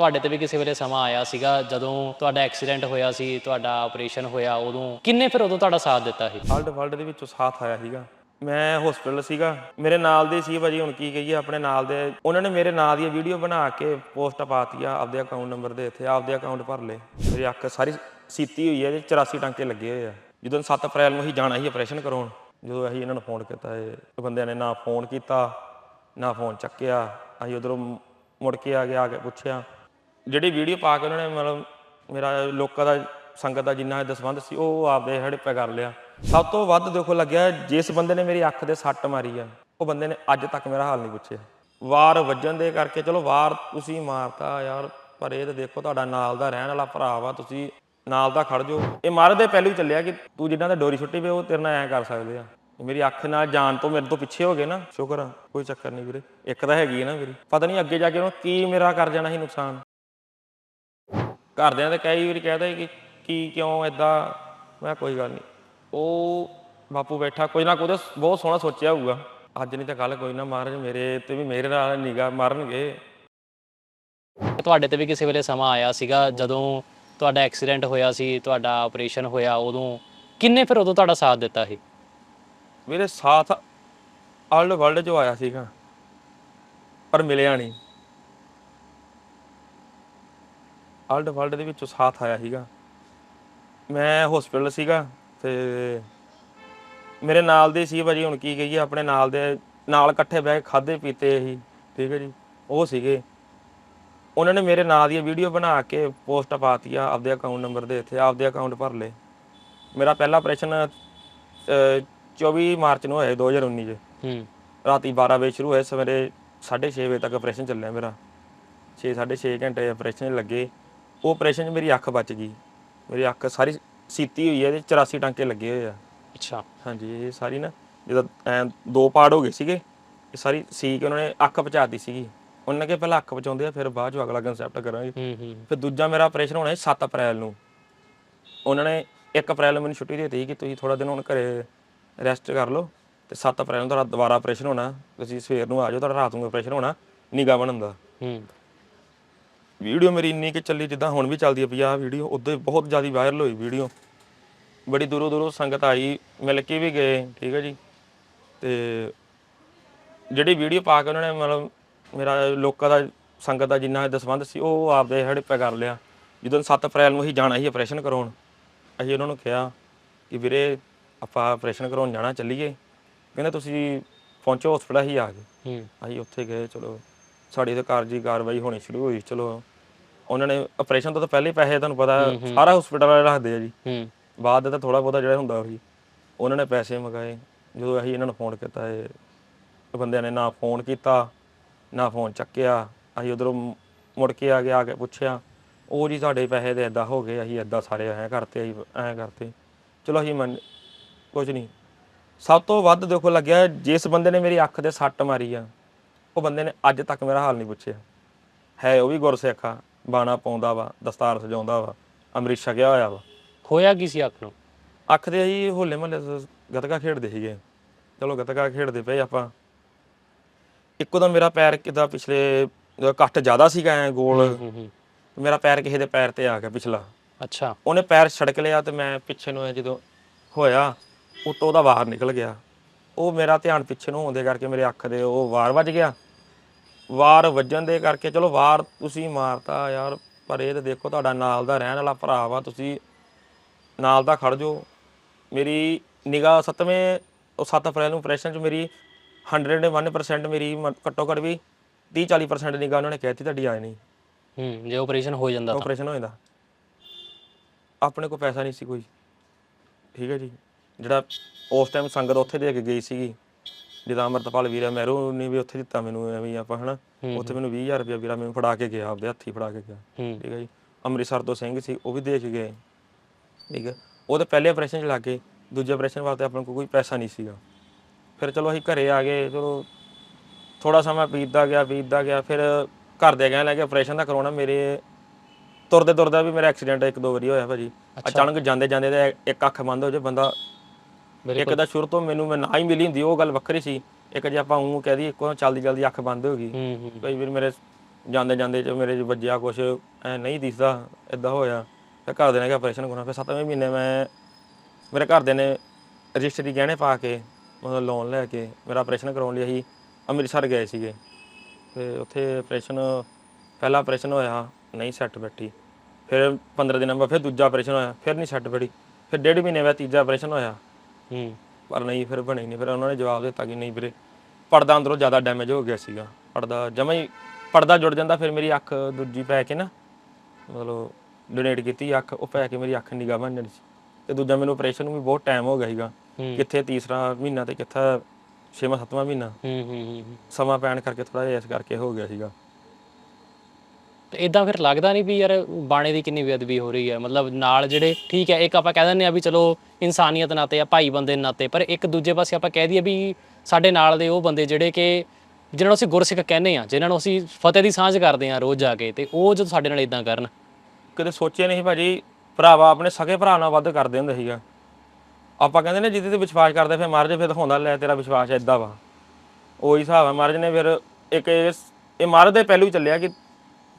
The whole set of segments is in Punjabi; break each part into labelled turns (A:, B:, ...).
A: ਤੁਹਾਡੇ ਤੇ ਵੀ ਕਿਸੇ ਵੇਲੇ ਸਮਾਂ ਆਇਆ ਸੀਗਾ? ਜਦੋਂ ਤੁਹਾਡਾ ਐਕਸੀਡੈਂਟ ਹੋਇਆ ਸੀ, ਤੁਹਾਡਾ ਆਪਰੇਸ਼ਨ ਹੋਇਆ, ਉਦੋਂ ਕਿੰਨੇ ਫਿਰ ਉਦੋਂ ਤੁਹਾਡਾ ਸਾਥ ਦਿੱਤਾ ਸੀ?
B: ਵਰਲਡ ਵਰਲਡ ਦੇ ਵਿੱਚੋਂ ਸਾਥ ਆਇਆ ਸੀਗਾ। ਮੈਂ ਹਸਪੀਟਲ ਸੀਗਾ। ਮੇਰੇ ਨਾਲ ਦੇ ਸੀ ਭਾਜੀ, ਹੁਣ ਕੀ ਕਹੀਏ, ਆਪਣੇ ਨਾਲ ਦੇ। ਉਹਨਾਂ ਨੇ ਮੇਰੇ ਨਾਂ ਦੀ ਵੀਡੀਓ ਬਣਾ ਕੇ ਪੋਸਟ ਪਾਤੀ ਆ ਆਪਦੇ ਅਕਾਊਂਟ ਨੰਬਰ ਦੇ ਇੱਥੇ। ਆਪਦੇ ਅਕਾਊਂਟ ਭਰ ਲਏ। ਮੇਰੀ ਅੱਖ ਸਾਰੀ ਸੀਤੀ ਹੋਈ ਹੈ ਇਹਦੇ 84 ਟਾਂਕੇ ਲੱਗੇ ਹੋਏ ਆ। ਜਦੋਂ 7 ਅਪ੍ਰੈਲ ਨੂੰ ਅਸੀਂ ਜਾਣਾ ਸੀ ਆਪਰੇਸ਼ਨ ਕਰਾਉਣ, ਜਦੋਂ ਅਸੀਂ ਇਹਨਾਂ ਨੂੰ ਫੋਨ ਕੀਤਾ, ਇਹ ਬੰਦਿਆਂ ਨੇ ਨਾ ਫੋਨ ਕੀਤਾ, ਨਾ ਫੋਨ ਚੱਕਿਆ। ਅਸੀਂ ਉਧਰੋਂ ਮੁੜ ਕੇ ਆ ਕੇ ਆ ਕੇ ਪੁੱਛਿਆ ਜਿਹੜੀ ਵੀਡੀਓ ਪਾ ਕੇ ਉਹਨਾਂ ਨੇ ਮਤਲਬ ਮੇਰਾ ਲੋਕਾਂ ਦਾ, ਸੰਗਤ ਦਾ ਜਿੰਨਾ ਦਸਵੰਦ ਸੀ, ਉਹ ਆਪਦੇ ਹੜੱਪੇ ਕਰ ਲਿਆ। ਸਭ ਤੋਂ ਵੱਧ ਦੇਖੋ ਲੱਗਿਆ, ਜਿਸ ਬੰਦੇ ਨੇ ਮੇਰੀ ਅੱਖ ਦੇ ਸੱਟ ਮਾਰੀ ਆ, ਉਹ ਬੰਦੇ ਨੇ ਅੱਜ ਤੱਕ ਮੇਰਾ ਹਾਲ ਨਹੀਂ ਪੁੱਛਿਆ। ਵਾਰ ਵੱਜਣ ਦੇ ਕਰਕੇ, ਚਲੋ ਵਾਰ ਤੁਸੀਂ ਮਾਰਤਾ ਯਾਰ, ਪਰ ਇਹ ਤਾਂ ਦੇਖੋ ਤੁਹਾਡਾ ਨਾਲ ਦਾ ਰਹਿਣ ਵਾਲਾ ਭਰਾ ਵਾ, ਤੁਸੀਂ ਨਾਲ ਦਾ ਖੜ ਜਾਓ। ਇਹ ਮਹਾਰਾਜ ਦੇ ਪਹਿਲੂ ਹੀ ਚੱਲਿਆ ਕਿ ਤੂੰ ਜਿੰਨਾ ਦਾ ਡੋਰੀ ਛੁੱਟੀ ਪਈ ਉਹ ਤੇਰੇ ਨਾਲ ਐਂ ਕਰ ਸਕਦੇ ਆ। ਮੇਰੀ ਅੱਖ ਨਾਲ ਜਾਣ ਤੋਂ ਮੇਰੇ ਤੋਂ ਪਿੱਛੇ ਹੋ ਗਏ ਨਾ, ਸ਼ੁਕਰ ਆ, ਕੋਈ ਚੱਕਰ ਨਹੀਂ ਵੀਰੇ। ਇੱਕ ਤਾਂ ਹੈਗੀ ਹੈ ਨਾ ਵੀਰੇ ਪਤਾ ਨਹੀਂ ਅੱਗੇ ਜਾ ਕੇ ਉਹਨੂੰ ਕੀ ਮੇਰਾ ਕਰ ਜਾਣਾ ਸੀ ਨੁਕਸਾਨ। ਘਰਦਿਆਂ ਤੇ ਕਈ ਵਾਰੀ ਕਹਦਾ ਕਿ ਕੀ ਕਿਉਂ ਐਦਾਂ ਮੈਂ ਕੋਈ ਗੱਲ ਨਹੀਂ ਉਹ ਬਾਪੂ ਬੈਠਾ ਕੋਈ ਨਾ ਕੋਈ ਬਹੁਤ ਸੋਹਣਾ ਸੋਚਿਆ ਹੋਊਗਾ। ਅੱਜ ਨਹੀਂ ਤਾਂ ਕੱਲ ਕੋਈ ਨਾ ਮਹਾਰਾਜ ਮੇਰੇ ਤੇ ਵੀ ਮੇਰੇ ਨਾਲ ਨਿਗਾਹ ਮਾਰਨਗੇ।
A: ਤੁਹਾਡੇ ਤੇ ਵੀ ਕਿਸੇ ਵੇਲੇ ਸਮਾਂ ਆਇਆ ਸੀਗਾ ਜਦੋਂ ਤੁਹਾਡਾ ਐਕਸੀਡੈਂਟ ਹੋਇਆ ਸੀ ਤੁਹਾਡਾ ਆਪਰੇਸ਼ਨ ਹੋਇਆ ਉਦੋਂ? ਕਿੰਨੇ ਫਿਰ ਉਦੋਂ ਤੁਹਾਡਾ ਸਾਥ ਦਿੱਤਾ ਸੀ?
B: ਮੇਰੇ ਸਾਥ ਆਲ ਵਰਲਡ ਚੋਂ ਆਇਆ ਸੀਗਾ ਪਰ ਮਿਲਿਆ ਨਹੀਂ ਆਲ ਵਰਲਡ ਦੇ ਵਿੱਚੋਂ ਸਾਥ ਆਇਆ ਸੀਗਾ। ਮੈਂ ਹਸਪੀਟਲ ਸੀਗਾ ਤੇ ਮੇਰੇ ਨਾਲ ਦੇ ਸੀ ਭਾਜੀ ਹੁਣ ਕੀ ਕਹੀਏ ਆਪਣੇ ਨਾਲ ਦੇ ਨਾਲ ਇਕੱਠੇ ਬਹਿ ਕੇ ਖਾਦੇ ਪੀਤੇ ਸੀ ਠੀਕ ਹੈ ਜੀ ਉਹ ਸੀਗੇ। ਉਹਨਾਂ ਨੇ ਮੇਰੇ ਨਾਂ ਦੀ ਵੀਡੀਓ ਬਣਾ ਕੇ ਪੋਸਟ ਪਾਤੀ ਆ ਆਪਦੇ ਅਕਾਊਂਟ ਨੰਬਰ ਦੇ ਇੱਥੇ ਆਪਦੇ ਅਕਾਊਂਟ ਭਰ ਲਏ। ਮੇਰਾ ਪਹਿਲਾ ਆਪਰੇਸ਼ਨ 24 ਮਾਰਚ ਨੂੰ ਹੋਇਆ 2019 ਚ।
A: ਹੂੰ।
B: ਰਾਤੀ 12 ਵਜੇ ਸ਼ੁਰੂ ਹੋਇਆ ਸਵੇਰੇ 6:30 ਵਜੇ ਤੱਕ ਆਪਰੇਸ਼ਨ ਚੱਲਿਆ ਮੇਰਾ। 6 6.5 ਘੰਟੇ ਆਪਰੇਸ਼ਨ ਲੱਗੇ। ਉਹ ਆਪਰੇਸ਼ਨ 'ਚ ਮੇਰੀ ਅੱਖ ਬਚ ਗਈ। ਮੇਰੀ ਅੱਖ ਸਾਰੀ ਸੀਤੀ ਹੋਈ ਹੈ ਇਹਦੇ 84 ਟਾਂਕੇ ਲੱਗੇ ਹੋਏ ਆ।
A: ਅੱਛਾ।
B: ਹਾਂਜੀ ਇਹ ਸਾਰੀ ਨਾ ਜਦੋਂ ਐਂ ਦੋ ਪਾਰਟ ਹੋ ਗਏ ਸੀਗੇ ਇਹ ਸਾਰੀ ਸੀ ਕਿ ਉਹਨਾਂ ਨੇ ਅੱਖ ਬਚਾਤੀ ਸੀਗੀ। ਉਹਨਾਂ ਨੇ ਕਿ ਪਹਿਲਾਂ ਅੱਖ ਬਚਾਉਂਦੇ ਆ ਫਿਰ ਬਾਅਦ ਚ ਅਗਲਾ ਕਨਸੈਪਟ ਕਰਾਂਗੇ।
A: ਹੂੰ ਹੂੰ।
B: ਫਿਰ ਦੂਜਾ ਮੇਰਾ ਆਪਰੇਸ਼ਨ ਹੋਣਾ ਸੀ 7 ਅਪ੍ਰੈਲ ਨੂੰ। ਉਹਨਾਂ ਨੇ 1 ਅਪ੍ਰੈਲ ਨੂੰ ਮੈਨੂੰ ਛੁੱਟੀ ਦੇ ਦਿੱਤੀ ਕਿ ਤੁਸੀਂ ਥੋੜਾ ਦਿਨ ਹੁਣ ਘਰੇ ਰੈਸਟ ਕਰ ਲਓ ਤੇ 7 ਅਪ੍ਰੈਲ ਨੂੰ ਤੁਹਾਡਾ ਦੁਬਾਰਾ ਆਪਰੇਸ਼ਨ ਹੋਣਾ। ਤੁਸੀਂ ਸਵੇਰ ਨੂੰ ਆ ਜਾਓ ਤੁਹਾਡਾ ਰਾਤ ਨੂੰ ਆਪਰੇਸ਼ਨ ਹੋਣਾ ਨਿਗਾਹ ਬਣਨ ਦਾ।
A: ਹੂੰ।
B: ਵੀਡੀਓ ਮੇਰੀ ਇੰਨੀ ਕਿ ਚੱਲੀ ਜਿੱਦਾਂ ਹੁਣ ਵੀ ਚੱਲਦੀ ਪਈ ਆ ਵੀਡੀਓ ਉਦੋਂ ਬਹੁਤ ਜ਼ਿਆਦਾ ਵਾਇਰਲ ਹੋਈ ਵੀਡੀਓ। ਬੜੀ ਦੂਰੋਂ ਦੂਰੋਂ ਸੰਗਤ ਆਈ ਮਿਲ ਕੇ ਵੀ ਗਏ ਠੀਕ ਹੈ ਜੀ। ਤੇ ਜਿਹੜੀ ਵੀਡੀਓ ਪਾ ਕੇ ਉਹਨਾਂ ਨੇ ਮਤਲਬ ਮੇਰਾ ਲੋਕਾਂ ਦਾ ਸੰਗਤ ਦਾ ਜਿੰਨਾ ਦਸਵੰਦ ਸੀ ਉਹ ਆਪਦੇ ਹੜੱਪੇ ਕਰ ਲਿਆ। ਜਦੋਂ 7 ਅਪ੍ਰੈਲ ਨੂੰ ਅਸੀਂ ਜਾਣਾ ਸੀ ਆਪਰੇਸ਼ਨ ਕਰਾਉਣ ਅਸੀਂ ਉਹਨਾਂ ਨੂੰ ਕਿਹਾ ਕਿ ਵੀਰੇ ਆਪਾਂ ਆਪਰੇਸ਼ਨ ਕਰਾਉਣ ਜਾਣਾ ਚੱਲੀਏ। ਕਹਿੰਦੇ ਤੁਸੀਂ ਪਹੁੰਚੋ ਹਸਪਤਾਲ ਹੀ ਆ ਗਏ।
A: ਹੂੰ।
B: ਅਸੀਂ ਉੱਥੇ ਗਏ ਚਲੋ। ਸਾਡੀ ਤੇ ਕਾਰਜੀ ਕਾਰਵਾਈ ਹੋਣੀ ਸ਼ੁਰੂ ਹੋਈ। ਚਲੋ ਉਹਨਾਂ ਨੇ ਆਪਰੇਸ਼ਨ ਤੋਂ ਤਾਂ ਪਹਿਲੇ ਪੈਸੇ ਤੁਹਾਨੂੰ ਪਤਾ ਸਾਰਾ ਹਸਪੀਟਲ ਵਾਲੇ ਰੱਖਦੇ ਆ ਜੀ।
A: ਹੂੰ।
B: ਬਾਅਦ ਦਾ ਤਾਂ ਥੋੜਾ ਬਹੁਤਾ ਜਿਹੜਾ ਹੁੰਦਾ ਉਹੀ ਉਹਨਾਂ ਨੇ ਪੈਸੇ ਮੰਗਾਏ। ਜਦੋਂ ਅਸੀਂ ਇਹਨਾਂ ਨੂੰ ਫੋਨ ਕੀਤਾ ਇਹ ਬੰਦਿਆਂ ਨੇ ਨਾ ਫੋਨ ਕੀਤਾ ਨਾ ਫੋਨ ਚੱਕਿਆ। ਅਸੀਂ ਉਧਰੋਂ ਮੁੜ ਕੇ ਆ ਕੇ ਆ ਕੇ ਪੁੱਛਿਆ ਉਹ ਜੀ ਸਾਡੇ ਪੈਸੇ ਦੇ ਇਦਾਂ ਹੋ ਗਏ ਅਸੀਂ ਇਦਾਂ ਸਾਰੇ ਐਂ ਕਰਤੇ ਅਸੀਂ ਐਂ ਕਰਤੇ। ਚਲੋ ਅਸੀਂ ਮੰਨ ਕੁਝ ਨਹੀਂ। ਸਭ ਤੋਂ ਵੱਧ ਦੇਖੋ ਲੱਗਿਆ ਜਿਸ ਬੰਦੇ ਨੇ ਮੇਰੀ ਅੱਖ ਤੇ ਸੱਟ ਮਾਰੀ ਆ ਉਹ ਬੰਦੇ ਨੇ ਅੱਜ ਤੱਕ ਮੇਰਾ ਹਾਲ ਨਹੀਂ ਪੁੱਛਿਆ। ਹੈ ਉਹ ਵੀ ਗੁਰਸਿੱਖ ਆ ਬਾਣਾ ਪਾਉਂਦਾ ਵਾ ਦਸਤਾਰ ਸਜਾਉਂਦਾ ਵਾ ਅੰਮ੍ਰਿਤ ਛਕਿਆ ਹੋਇਆ ਵਾ।
A: ਹੋਇਆ ਕੀ ਸੀ ਅੱਖ ਨੂੰ?
B: ਅੱਖ ਦੇ ਅਸੀਂ ਹੋਲੇ ਮਹੱਲੇ ਗਤਕਾ ਖੇਡਦੇ ਸੀਗੇ। ਚਲੋ ਗਤਕਾ ਖੇਡਦੇ ਪਏ ਆਪਾਂ। ਇੱਕੋ ਦਮ ਮੇਰਾ ਪੈਰ ਕਿਦਾ ਪਿਛਲੇ ਕੱਟ ਜ਼ਿਆਦਾ ਸੀਗਾ ਐ ਗੋਲ ਮੇਰਾ ਪੈਰ ਕਿਸੇ ਦੇ ਪੈਰ ਤੇ ਆ ਗਿਆ ਪਿਛਲਾ।
A: ਅੱਛਾ।
B: ਉਹਨੇ ਪੈਰ ਛੜਕ ਲਿਆ ਤੇ ਮੈਂ ਪਿੱਛੇ ਨੂੰ ਜਦੋਂ ਹੋਇਆ ਉਤੋਂ ਉਹਦਾ ਬਾਹਰ ਨਿਕਲ ਗਿਆ। ਉਹ ਮੇਰਾ ਧਿਆਨ ਪਿੱਛੇ ਨੂੰ ਹੋਣ ਦੇ ਕਰਕੇ ਮੇਰੇ ਅੱਖ ਦੇ ਉਹ ਵਾਰ ਵੱਜ ਗਿਆ। ਵਾਰ ਵੱਜਣ ਦੇ ਕਰਕੇ ਚਲੋ ਵਾਰ ਤੁਸੀਂ ਮਾਰਤਾ ਯਾਰ ਪਰ ਇਹ ਤਾਂ ਦੇਖੋ ਤੁਹਾਡਾ ਨਾਲ ਦਾ ਰਹਿਣ ਵਾਲਾ ਭਰਾ ਵਾ ਤੁਸੀਂ ਨਾਲ ਦਾ ਖੜ ਜਾਓ। ਮੇਰੀ ਨਿਗਾਹ ਸੱਤਵੇਂ ਉਹ 7 ਅਪ੍ਰੈਲ ਨੂੰ ਆਪਰੇਸ਼ਨ ਚ ਮੇਰੀ 101% ਮੇਰੀ ਮ- ਘੱਟੋ ਘੱਟ ਵੀ 30 40% ਨਿਗਾਹ ਉਹਨਾਂ ਨੇ ਕਹਿਤੀ ਤੁਹਾਡੀ ਆਏ ਨਹੀਂ
A: ਹੂੰ ਜੇ ਆਪਰੇਸ਼ਨ ਹੋ ਜਾਂਦਾ ਤਾਂ।
B: ਆਪਰੇਸ਼ਨ ਹੋ ਜਾਂਦਾ। ਆਪਣੇ ਕੋਲ ਪੈਸਾ ਨਹੀਂ ਸੀ ਕੋਈ। ਠੀਕ ਹੈ ਜੀ। ਜਿਹੜਾ ਉਸ ਟਾਈਮ ਸੰਗਤ ਉੱਥੇ ਦੇ ਕੇ ਗਈ ਸੀਗੀ। ਜਿੱਦਾਂ ਅਮਰਤਪਾਲ ਵੀਰਾ ਮਹਿਰੂ ਨੇ ਵੀ ਉੱਥੇ ਦਿੱਤਾ ਮੈਨੂੰ ਐਵੇਂ ਆਪਾਂ ਹਨਾ ਉੱਥੇ ਮੈਨੂੰ 20000 ਰੁਪਏ ਵੀਰਾ ਮੈਨੂੰ ਫੜਾ ਕੇ ਗਿਆ ਆਪਦੇ ਹੱਥੀ ਫੜਾ ਕੇ ਗਿਆ। ਠੀਕ ਹੈ ਜੀ। ਅੰਮ੍ਰਿਤਸਰ ਤੋਂ ਸਿੰਘ ਸੀ ਉਹ ਵੀ ਦੇ ਕੇ ਗਏ। ਠੀਕ ਹੈ ਉਹ ਤਾਂ ਪਹਿਲੇ ਆਪਰੇਸ਼ਨ ਚ ਲੱਗ ਗਏ ਦੂਜੇ ਆਪਰੇਸ਼ਨ ਵਾਸਤੇ ਆਪਣੇ ਕੋਲ ਕੋਈ ਪੈਸਾ ਨਹੀਂ ਸੀਗਾ। ਫਿਰ ਚਲੋ ਅਸੀਂ ਘਰੇ ਆ ਗਏ ਚਲੋ ਥੋੜਾ ਸਮਾਂ ਬੀਤਦਾ ਗਿਆ ਬੀਤਦਾ ਗਿਆ ਫਿਰ ਘਰ ਦੇ ਕਹਿਣ ਲੱਗੇ ਆਪਰੇਸ਼ਨ ਦਾ ਕਰਾਉਣਾ ਮੇਰੇ ਤੁਰਦੇ ਤੁਰਦਾ ਵੀ ਮੇਰਾ ਐਕਸੀਡੈਂਟ ਇੱਕ ਦੋ ਵਾਰੀ ਹੋਇਆ ਭਾਜੀ। ਅਚਾਨਕ ਜਾਂਦੇ ਜਾਂਦੇ ਤੇ ਇੱਕ ਅੱਖ ਬੰਦ ਹੋ ਜੇ ਬੰਦਾ ਇੱਕ ਦਾ ਸ਼ੁਰੂ ਤੋਂ ਮੈਨੂੰ ਮੈਂ ਨਾ ਹੀ ਮਿਲੀ ਹੁੰਦੀ ਉਹ ਗੱਲ ਵੱਖਰੀ ਸੀ। ਇੱਕ ਜੇ ਆਪਾਂ ਉਹ ਕਹਿ ਦਈਏ ਇੱਕੋ ਚੱਲਦੀ ਜਲਦੀ ਅੱਖ ਬੰਦ ਹੋ ਗਈ।
A: ਹੂੰ ਹੂੰ।
B: ਕਈ ਵਾਰ ਮੇਰੇ ਜਾਂਦੇ ਜਾਂਦੇ ਚ ਮੇਰੇ ਵੱਜਿਆ ਕੁਛ ਐ ਨਹੀਂ ਦਿਸਦਾ ਇਦਾਂ ਹੋਇਆ। ਫਿਰ ਘਰਦਿਆਂ ਨੇ ਕਿਹਾ ਆਪਰੇਸ਼ਨ ਕਰਾਉਣਾ। ਫਿਰ 7ਵੇਂ ਮਹੀਨੇ ਮੈਂ ਮੇਰੇ ਘਰਦਿਆਂ ਨੇ ਰਜਿਸਟਰੀ ਗਹਿਣੇ ਪਾ ਕੇ ਮਤਲਬ ਲੋਨ ਲੈ ਕੇ ਮੇਰਾ ਆਪਰੇਸ਼ਨ ਕਰਾਉਣ ਲਈ ਅਸੀਂ ਅੰਮ੍ਰਿਤਸਰ ਗਏ ਸੀਗੇ। ਤੇ ਉੱਥੇ ਆਪਰੇਸ਼ਨ ਪਹਿਲਾ ਆਪਰੇਸ਼ਨ ਹੋਇਆ ਨਹੀਂ ਸੈੱਟ ਬੈਠੀ। ਫਿਰ 15 ਦਿਨਾਂ ਬਾਅਦ ਫਿਰ ਦੂਜਾ ਆਪਰੇਸ਼ਨ ਹੋਇਆ ਫਿਰ ਨਹੀਂ ਸੈੱਟ ਬੈਠੀ। ਫਿਰ ਡੇਢ ਮਹੀਨੇ ਬਾਅਦ ਤੀਜਾ ਆਪਰੇਸ਼ਨ ਹੋਇਆ।
A: ਹੂੰ
B: ਪਰ ਨਹੀਂ ਫਿਰ ਬਣੀ ਨਹੀਂ ਫਿਰ ਉਹਨਾਂ ਨੇ ਜਵਾਬ ਦਿੱਤਾ ਕਿ ਨਹੀਂ ਵੀਰੇ ਪਰਦਾ ਅੰਦਰੋਂ ਜ਼ਿਆਦਾ ਡੈਮੇਜ ਹੋ ਗਿਆ ਸੀਗਾ। ਪਰਦਾ ਜਮਾ ਹੀ ਪਰਦਾ ਜੁੜ ਜਾਂਦਾ ਫਿਰ ਮੇਰੀ ਅੱਖ ਦੂਜੀ ਪੈ ਕੇ ਨਾ ਮਤਲਬ ਡੋਨੇਟ ਕੀਤੀ ਅੱਖ ਉਹ ਪੈ ਕੇ ਮੇਰੀ ਅੱਖ ਨਿਗਾਹ ਬਣ ਜਾਣੀ ਸੀ। ਤੇ ਦੂਜਾ ਮੈਨੂੰ ਆਪਰੇਸ਼ਨ ਨੂੰ ਵੀ ਬਹੁਤ ਟਾਈਮ ਹੋ ਗਿਆ ਸੀਗਾ। ਕਿੱਥੇ ਤੀਸਰਾ ਮਹੀਨਾ ਤੇ ਕਿੱਥੇ ਛੇਵਾਂ ਸੱਤਵਾਂ ਮਹੀਨਾ।
A: ਹੂੰ ਹੂੰ।
B: ਸਮਾਂ ਪੈਣ ਕਰਕੇ ਥੋੜਾ ਜਿਹਾ ਇਸ ਕਰਕੇ ਹੋ ਗਿਆ ਸੀਗਾ।
A: ਇਦਾਂ ਫਿਰ ਲੱਗਦਾ ਨਹੀਂ ਵੀ ਯਾਰ ਬਾਣੇ ਦੀ ਕਿੰਨੀ ਬੇਅਦਬੀ ਹੋ ਰਹੀ ਹੈ। ਮਤਲਬ ਨਾਲ ਜਿਹੜੇ ਠੀਕ ਹੈ, ਇੱਕ ਆਪਾਂ ਕਹਿ ਦਿੰਦੇ ਆ ਵੀ ਚਲੋ ਇਨਸਾਨੀਅਤ ਨਾਤੇ ਆ, ਭਾਈ ਬੰਦੇ ਨਾਤੇ, ਪਰ ਇੱਕ ਦੂਜੇ ਪਾਸੇ ਆਪਾਂ ਕਹਿ ਦਈਏ ਵੀ ਸਾਡੇ ਨਾਲ ਦੇ ਉਹ ਬੰਦੇ ਜਿਹੜੇ ਕਿ ਜਿਨ੍ਹਾਂ ਨੂੰ ਅਸੀਂ ਗੁਰਸਿੱਖ ਕਹਿੰਦੇ ਆ ਜਿਨ੍ਹਾਂ ਨੂੰ ਅਸੀਂ ਫਤਿਹ ਦੀ ਸਾਂਝ ਕਰਦੇ ਆ ਰੋਜ਼ ਜਾ ਕੇ ਤੇ ਉਹ ਜਦੋਂ ਸਾਡੇ ਨਾਲ ਇਦਾਂ ਕਰਨ।
B: ਕਦੇ ਸੋਚਿਆ ਨਹੀਂ ਭਾਜੀ, ਭਰਾਵਾ ਆਪਣੇ ਸਕੇ ਭਰਾ ਨਾਲ ਵੱਧ ਕਰਦੇ ਹੁੰਦੇ ਸੀਗਾ। ਆਪਾਂ ਕਹਿੰਦੇ ਨੇ ਜਿਹਦੇ ਤੇ ਵਿਸ਼ਵਾਸ ਕਰਦੇ, ਫਿਰ ਮਹਾਰਾਜ ਫਿਰ ਦਿਖਾਉਂਦਾ, ਲੈ ਤੇਰਾ ਵਿਸ਼ਵਾਸ ਏਦਾਂ ਵਾ। ਉਹੀ ਹਿਸਾਬ ਹੈ, ਮਹਾਰਾਜ ਨੇ ਫਿਰ ਇੱਕ ਇਹ ਮਹਾਰਾਜ ਦੇ ਪਹਿਲੂ ਚੱਲਿਆ ਕਿ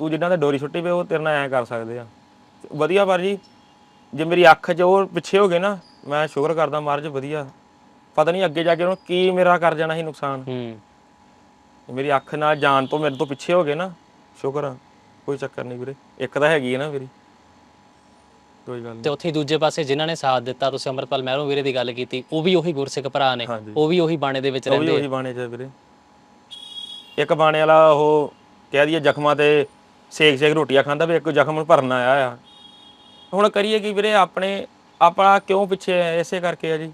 B: ਤੂੰ ਜਿੱਦਾਂ ਤੇ ਡੋਰੀ ਛੁੱਟੀ ਪਏ ਉਹ ਤੇਰੇ ਨਾਲ ਐਂ ਕਰ ਸਕਦੇ ਆ। ਵਧੀਆ ਪਰ ਜੀ ਜੇ ਮੇਰੀ ਅੱਖ 'ਚ ਉਹ ਪਿੱਛੇ ਹੋ ਗਏ ਨਾ ਮੈਂ ਸ਼ੁਕਰ ਕਰਦਾ ਮਹਾਰਾਜ ਵਧੀਆ। ਪਤਾ ਨਹੀਂ ਅੱਗੇ ਜਾ ਕੇ ਉਹਨੂੰ ਕੀ ਮੇਰਾ ਕਰ ਜਾਣਾ ਸੀ ਨੁਕਸਾਨ।
A: ਹੂੰ।
B: ਮੇਰੀ ਅੱਖ ਨਾਲ ਜਾਣ ਤੋਂ ਮੇਰੇ ਤੋਂ ਪਿੱਛੇ ਹੋ ਗਏ ਨਾ ਸ਼ੁਕਰ ਆ ਕੋਈ ਚੱਕਰ ਨਹੀਂ ਵੀਰੇ। ਇੱਕ ਤਾਂ ਹੈਗੀ ਹੈ ਨਾ ਮੇਰੀ। ਕੋਈ ਗੱਲ ਨਹੀਂ।
A: ਤੇ ਉੱਥੇ ਹੀ ਦੂਜੇ ਪਾਸੇ ਜਿਨ੍ਹਾਂ ਨੇ ਸਾਥ ਦਿੱਤਾ ਤੁਸੀਂ ਅਮਰਪਾਲ ਮਹਿਰੋਂ ਵੀਰੇ ਦੀ ਗੱਲ ਕੀਤੀ ਉਹ ਵੀ ਉਹੀ ਗੁਰਸਿੱਖ ਭਰਾ ਨੇ
B: ਹਾਂਜੀ।
A: ਉਹ ਵੀ ਉਹੀ ਬਾਣੇ ਦੇ ਵਿੱਚ
B: ਉਹ ਵੀ
A: ਰਹਿੰਦੇ
B: ਉਹੀ ਬਾਣੇ ਚ ਆ ਵੀਰੇ। ਇੱਕ ਬਾਣੇ ਵਾਲਾ ਉਹ ਕਹਿ ਦਈਏ ਜ਼ਖਮਾਂ ਤੇ ਸੇਕ ਸੇਕ ਰੋਟੀਆਂ ਖਾਂਦਾ ਵੀ ਇੱਕ ਜ਼ਖਮ ਨੂੰ ਭਰਨ ਆਇਆ ਆ। ਹੁਣ ਕਰੀਏ ਕੀ ਵੀਰੇ ਆਪਣੇ ਆਪਣਾ ਕਿਉਂ ਪਿੱਛੇ? ਇਸੇ ਕਰਕੇ ਆ ਜੀ।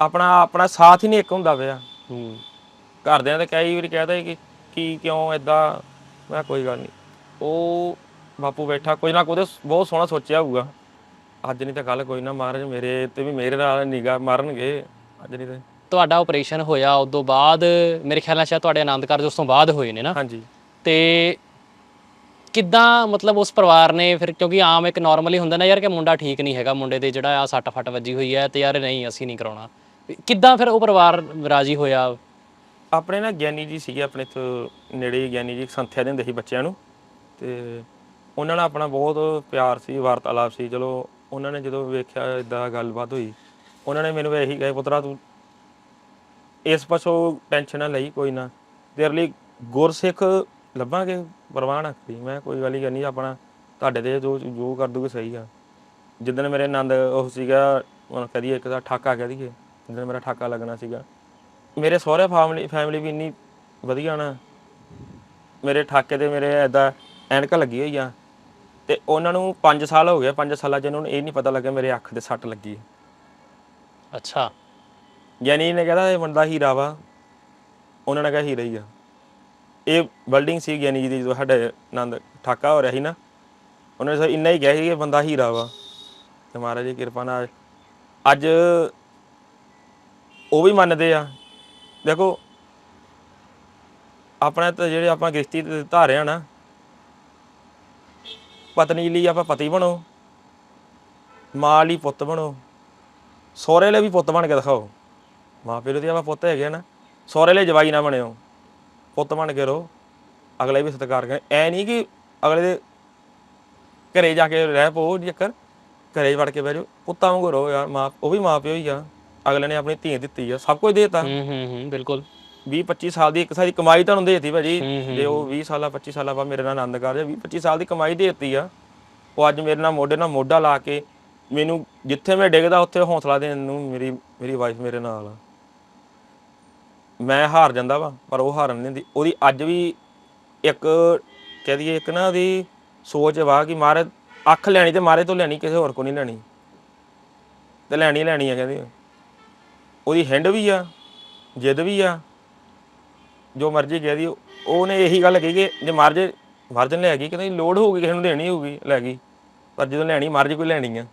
B: ਆਪਣਾ ਆਪਣਾ ਸਾਥ ਹੀ ਨਹੀਂ ਇੱਕ ਹੁੰਦਾ ਪਿਆ।
A: ਹੂੰ।
B: ਘਰਦਿਆਂ ਤੇ ਕਈ ਵਾਰੀ ਕਹਦਾ ਕਿ ਕੀ ਕਿਉਂ ਐਦਾਂ ਮੈਂ ਕੋਈ ਗੱਲ ਨਹੀਂ। ਉਹ ਬਾਪੂ ਬੈਠਾ ਕੋਈ ਨਾ ਕੋਈ ਬਹੁਤ ਸੋਹਣਾ ਸੋਚਿਆ ਹੋਊਗਾ। ਅੱਜ ਨਹੀਂ ਤਾਂ ਕੱਲ ਕੋਈ ਨਾ ਮਹਾਰਾਜ ਮੇਰੇ ਤੇ ਵੀ ਮੇਰੇ ਨਾਲ ਨਿਗਾਹ ਮਾਰਨਗੇ। ਅੱਜ ਨਹੀਂ ਤਾਂ
A: ਤੁਹਾਡਾ ਆਪਰੇਸ਼ਨ ਹੋਇਆ ਉਸ ਤੋਂ ਬਾਅਦ ਮੇਰੇ ਖਿਆਲ ਨਾਲ ਸ਼ਾਇਦ ਤੁਹਾਡੇ ਆਨੰਦ ਕਾਰਜ ਉਸ ਤੋਂ ਬਾਅਦ ਹੋਏ ਨੇ ਨਾ।
B: ਹਾਂਜੀ।
A: ਤੇ ਕਿੱਦਾਂ ਮਤਲਬ ਉਸ ਪਰਿਵਾਰ ਨੇ ਫਿਰ ਕਿਉਂਕਿ ਆਮ ਇੱਕ ਨਾਰਮਲੀ ਹੁੰਦਾ ਨਾ ਯਾਰ ਕਿ ਮੁੰਡਾ ਠੀਕ ਨਹੀਂ ਹੈਗਾ, ਮੁੰਡੇ ਦੇ ਜਿਹੜਾ ਆ ਸੱਟ ਫੱਟ ਵੱਜੀ ਹੋਈ ਹੈ ਤੇ ਯਾਰ ਨਹੀਂ, ਅਸੀਂ ਨਹੀਂ ਕਰਾਉਣਾ। ਕਿੱਦਾਂ ਫਿਰ ਉਹ ਪਰਿਵਾਰ ਰਾਜੀ ਹੋਇਆ?
B: ਆਪਣੇ ਨਾ ਗਿਆਨੀ ਜੀ ਸੀਗੇ, ਆਪਣੇ ਤੋਂ ਨੇੜੇ ਹੀ ਗਿਆਨੀ ਜੀ, ਸੰਥਿਆ ਦਿੰਦੇ ਸੀ ਬੱਚਿਆਂ ਨੂੰ। ਤੇ ਉਹਨਾਂ ਨਾਲ ਆਪਣਾ ਬਹੁਤ ਪਿਆਰ ਸੀ, ਵਾਰਤਾਲਾਪ ਸੀ। ਚਲੋ ਉਹਨਾਂ ਨੇ ਜਦੋਂ ਵੇਖਿਆ ਇਦਾਂ ਗੱਲਬਾਤ ਹੋਈ, ਉਹਨਾਂ ਨੇ ਮੈਨੂੰ ਇਹੀ ਕਹੇ, ਪੁੱਤਰਾ ਤੂੰ ਇਸ ਪਾਸੋਂ ਟੈਨਸ਼ਨ ਨਾ ਲਈ, ਕੋਈ ਨਾ। ਤੇਰੇ ਲਈ ਗੁਰਸਿੱਖ ਲੱਭਾਂਗੇ ਪਰਵਾਹ ਨਾ ਕਰੀ। ਮੈਂ ਕੋਈ ਗੱਲ ਹੀ ਕਰਨੀ ਆਪਣਾ ਤੁਹਾਡੇ ਤੇ ਜੋ ਜੋ ਕਰ ਦੂਗੇ ਸਹੀ ਆ। ਜਿੱਦਣ ਮੇਰੇ ਆਨੰਦ ਉਹ ਸੀਗਾ ਹੁਣ ਕਹਦੀਏ ਇੱਕ ਦਾ ਠਾਕਾ ਕਹਿ ਦਈਏ ਜਿੱਦਣ ਮੇਰਾ ਠਾਕਾ ਲੱਗਣਾ ਸੀਗਾ। ਮੇਰੇ ਸਹੁਰੇ ਫੈਮਿਲੀ ਫੈਮਿਲੀ ਵੀ ਇੰਨੀ ਵਧੀਆ ਨਾ। ਮੇਰੇ ਠਾਕੇ ਤੇ ਮੇਰੇ ਐਦਾਂ ਐਨਕ ਲੱਗੀ ਹੋਈ ਆ ਤੇ ਉਹਨਾਂ ਨੂੰ 5 ਸਾਲ ਹੋ ਗਏ 5 ਸਾਲਾਂ ਚ ਉਹਨਾਂ ਨੂੰ ਇਹ ਨਹੀਂ ਪਤਾ ਲੱਗਿਆ ਮੇਰੇ ਅੱਖ ਤੇ ਸੱਟ ਲੱਗੀ।
A: ਅੱਛਾ।
B: ਗਿਆਨੀ ਨੇ ਕਹਿੰਦਾ ਇਹ ਬੰਦਾ ਹੀਰਾ ਵਾ। ਉਹਨਾਂ ਨੇ ਕਿਹਾ ਹੀਰਾ ਹੀ ਆ। ਇਹ ਬਿਲਡਿੰਗ ਸੀ ਗਿਆਨੀ ਜੀ ਦੀ ਜੋ ਸਾਡੇ ਆਨੰਦ ਠਾਕਾ ਹੋ ਰਿਹਾ ਸੀ ਨਾ, ਉਹਨੇ ਸਿਰਫ ਇੰਨਾ ਹੀ ਕਿਹਾ ਸੀ ਕਿ ਬੰਦਾ ਹੀਰਾ ਵਾ। ਤੇ ਮਹਾਰਾਜ ਦੀ ਕਿਰਪਾ ਨਾਲ ਅੱਜ ਉਹ ਵੀ ਮੰਨਦੇ ਆ। ਦੇਖੋ, ਆਪਣੇ ਤਾਂ ਜਿਹੜੇ ਆਪਾਂ ਗ੍ਰਸਤੀ ਤੇ ਧਾਰੇ ਨਾ, ਪਤਨੀ ਲਈ ਆਪਾਂ ਪਤੀ ਬਣੋ, ਮਾਂ ਲਈ ਪੁੱਤ ਬਣੋ, ਸਹੁਰੇ ਲਈ ਵੀ ਪੁੱਤ ਬਣ ਕੇ ਦਿਖਾਓ। ਮਾਂ ਪਿਓ ਦੇ ਆਪਾਂ ਪੁੱਤ ਹੈਗੇ ਆ ਨਾ, ਸਹੁਰੇ ਲਈ ਜਵਾਈ ਨਾ ਬਣਿਓ। ਪੁੱਤ ਬਣ ਕੇ ਰਹੋ ਅਗਲੇ ਵੀ ਸਤਿਕਾਰ ਕਰੇ। ਐ ਨਹੀਂ ਕਿ ਅਗਲੇ ਦੇ ਘਰੇ ਜਾ ਕੇ ਰਹਿ ਪੋ ਜੇਕਰ ਘਰੇ ਵੜ ਕੇ ਬਹਿ ਜਾਓ। ਪੁੱਤਾਂ ਵਾਂਗੂ ਰਹੋ ਯਾਰ ਮਾਂ ਉਹ ਵੀ ਮਾਂ ਪਿਓ ਹੀ ਆ। ਅਗਲੇ ਨੇ ਆਪਣੀ ਧੀ ਦਿੱਤੀ ਆ ਸਭ ਕੁਝ ਦੇਤਾ।
A: ਹੂੰ ਹੂੰ ਹੂੰ ਬਿਲਕੁਲ।
B: 20 25 ਸਾਲ ਦੀ ਇੱਕ ਸਾਰੀ ਕਮਾਈ ਤੁਹਾਨੂੰ ਦੇਤੀ ਭਾਜੀ। ਜੇ ਉਹ 20 ਸਾਲਾਂ 25 ਸਾਲਾਂ ਬਾਅਦ ਮੇਰੇ ਨਾਲ ਆਨੰਦ ਕਰ ਜਾ 20 25 ਸਾਲ ਦੀ ਕਮਾਈ ਦੇਤੀ ਆ। ਉਹ ਅੱਜ ਮੇਰੇ ਨਾਲ ਮੋਢੇ ਨਾਲ ਮੋਢਾ ਲਾ ਕੇ ਮੈਨੂੰ ਜਿੱਥੇ ਮੈਂ ਡਿੱਗਦਾ ਉੱਥੇ ਹੌਸਲਾ ਦੇਣ ਨੂੰ ਮੇਰੀ ਮੇਰੀ ਵਾਈਫ ਮੇਰੇ ਨਾਲ ਆ। ਮੈਂ ਹਾਰ ਜਾਂਦਾ ਵਾ, ਪਰ ਉਹ ਹਾਰਨ ਨਹੀਂ ਦਿੰਦੀ। ਉਹਦੀ ਅੱਜ ਵੀ ਇੱਕ ਕਹਿ ਦਈਏ, ਇੱਕ ਨਾ ਉਹਦੀ ਸੋਚ ਵਾ ਕਿ ਮਾਰੇ, ਅੱਖ ਲੈਣੀ ਤੇ ਮਾਰੇ ਤੋਂ ਲੈਣੀ, ਕਿਸੇ ਹੋਰ ਕੋ ਨਹੀਂ ਲੈਣੀ। ਤੇ ਲੈਣੀ ਲੈਣੀ ਆ ਕਹਿੰਦੀ। ਉਹਦੀ ਹਿੰਡ ਵੀ ਆ, ਜਿੱਦ ਵੀ ਆ, ਜੋ ਮਰਜ਼ੀ ਕਹਿ ਦੀ ਉਹਨੇ ਇਹੀ ਗੱਲ ਕਹੀ ਕਿ ਜੇ ਮਰ ਜੇ ਮਰਜਨ ਲੈ ਗਈ, ਕਹਿੰਦੇ ਲੋੜ ਹੋਊਗੀ, ਕਿਸੇ ਨੂੰ ਦੇਣੀ ਹੋਊਗੀ ਲੈ ਗਈ। ਪਰ ਜਦੋਂ ਲੈਣੀ ਮਰਜ਼ੀ ਕੋਈ ਲੈਣੀ ਆ।